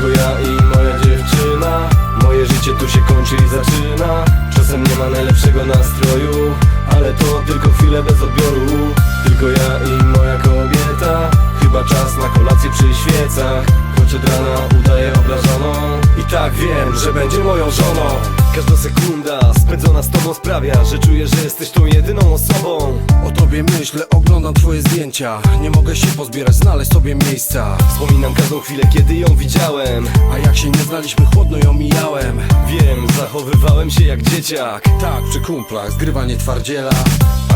Tylko ja i moja dziewczyna Moje życie tu się kończy i zaczyna. Czasem nie ma najlepszego nastroju Ale to tylko chwilę bez odbioru. Tylko ja i moja kobieta Chyba czas na kolację przy świecach. Choć od rana udaję obrażoną. I tak wiem, że będzie moją żoną. Każda sekunda spędzona z tobą sprawia Że czuję, że jesteś tą jedyną osobą. O myślę, oglądam twoje zdjęcia. Nie mogę się pozbierać, znaleźć sobie miejsca. Wspominam każdą chwilę, kiedy ją widziałem. A jak się nie znaliśmy, chłodno ją mijałem. Wiem, zachowywałem się jak dzieciak. Tak, przy kumplach, zgrywanie twardziela.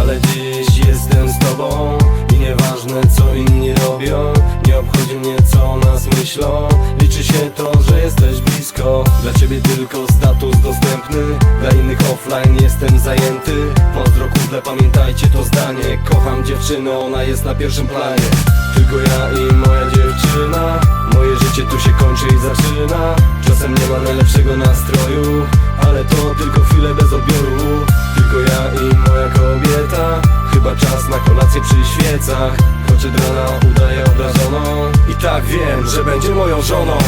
Ale dziś jestem z tobą I nieważne co inni robią Nie obchodzi mnie co o nas myślą. Liczy się to, że jesteś blisko. Dla ciebie tylko status dostępny Dla innych offline jestem zajęty. Pozdro kumple, pamiętajcie to zdanie Kocham dziewczynę, ona jest na pierwszym planie. Tylko ja i moja dziewczyna Moje życie tu się kończy i zaczyna. Czasem nie ma najlepszego nastroju Ale to tylko chwilę bez odbioru. Tylko ja i moja kobieta Chyba czas na kolację przy świecach. Choć od rana udaję obrażoną. I tak wiem, że będzie moją żoną.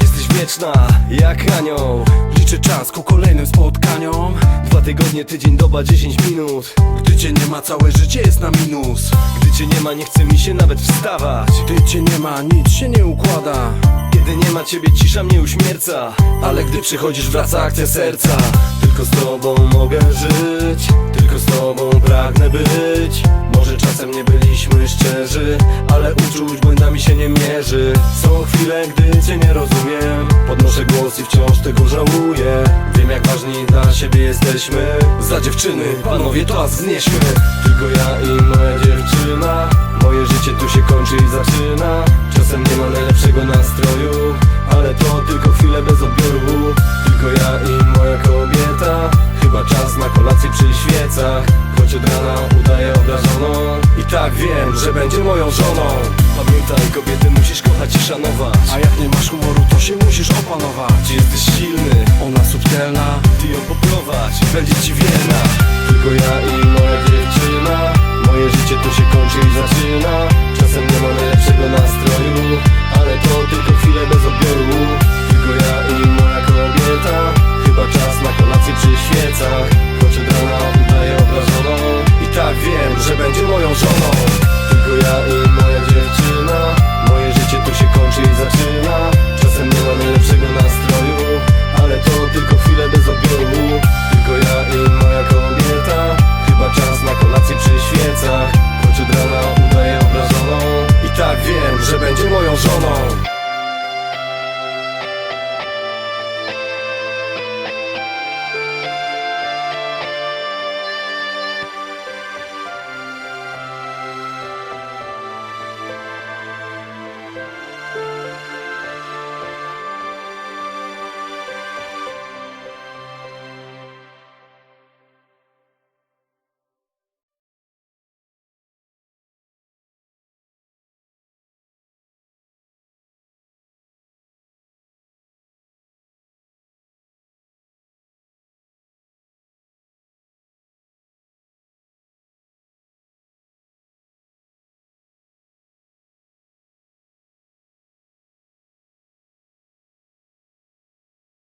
Jesteś wieczna, jak anioł Liczę czas ku kolejnym spotkaniom. Dwa tygodnie, tydzień, doba, 10 minut. Gdy cię nie ma, całe życie jest na minus. Gdy cię nie ma, nie chce mi się nawet wstawać. Gdy cię nie ma, nic się nie układa. Kiedy nie ma ciebie, cisza mnie uśmierca. Ale gdy przychodzisz, wraca akcja serca. Tylko z tobą mogę żyć. Tylko z tobą pragnę być. Może czasem nie byliśmy szczerzy Ale uczuć błędami się nie mierzy. Są chwile, gdy cię nie rozumiem głos i wciąż tego żałuję. Wiem jak ważni dla siebie jesteśmy. Za dziewczyny, panowie to wznieśmy Tylko ja tak wiem, że będzie moją żoną. Pamiętaj kobiety musisz kochać i szanować. A jak nie masz humoru, to się musisz opanować. Jesteś silny, Ona subtelna ty ją poprowadź. Będzie ci wierna. Tylko ja i moja dziewczyna alone.